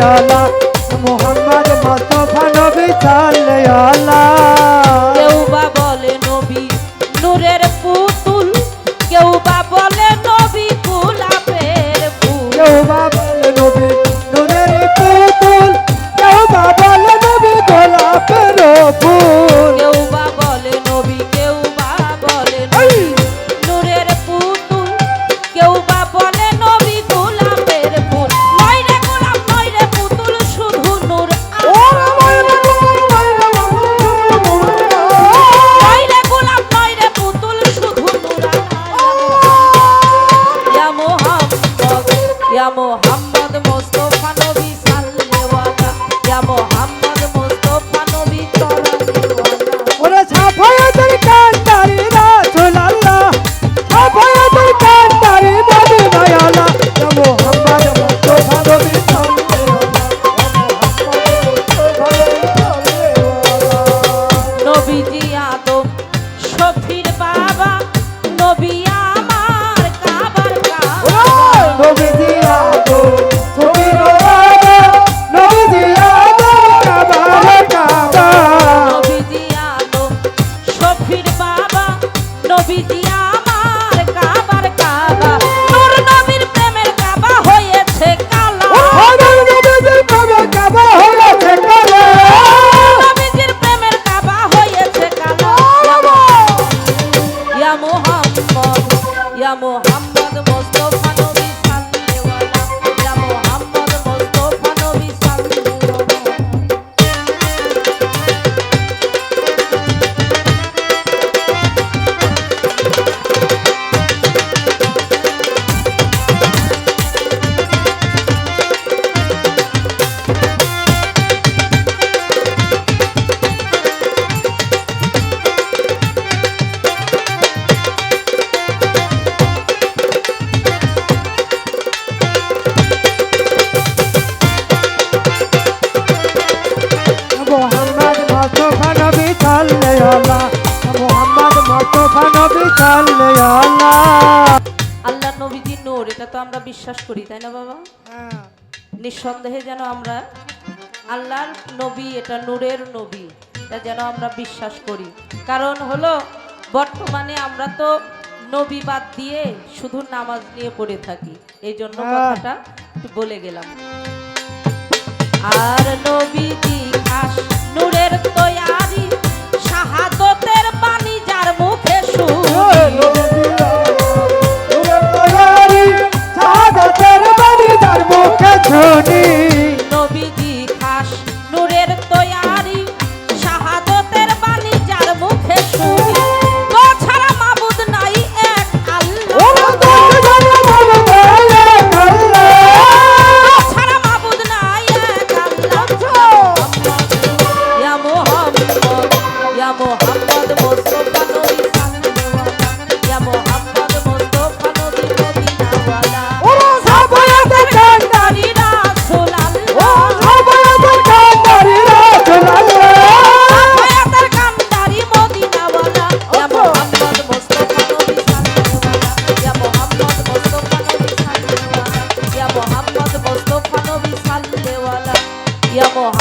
দয়ালা মোহাম্মদ ইয়া মোহাম্মদ মোস্তফা নবী আল্লাহ। নবীজি নূর এটা তো আমরা বিশ্বাস করি তাই না বাবা? হ্যাঁ। নিঃসন্দেহে যেন আমরা আল্লাহর নবী এটা নূরের নবী এটা যেন আমরা বিশ্বাস করি। কারণ হলো বর্তমানে আমরা তো নবী বাদ দিয়ে শুধু নামাজ নিয়ে পড়ে থাকি। এই জন্য হ্যাঁ। কথাটা বলে গেলাম। আর নবী আস 要跟。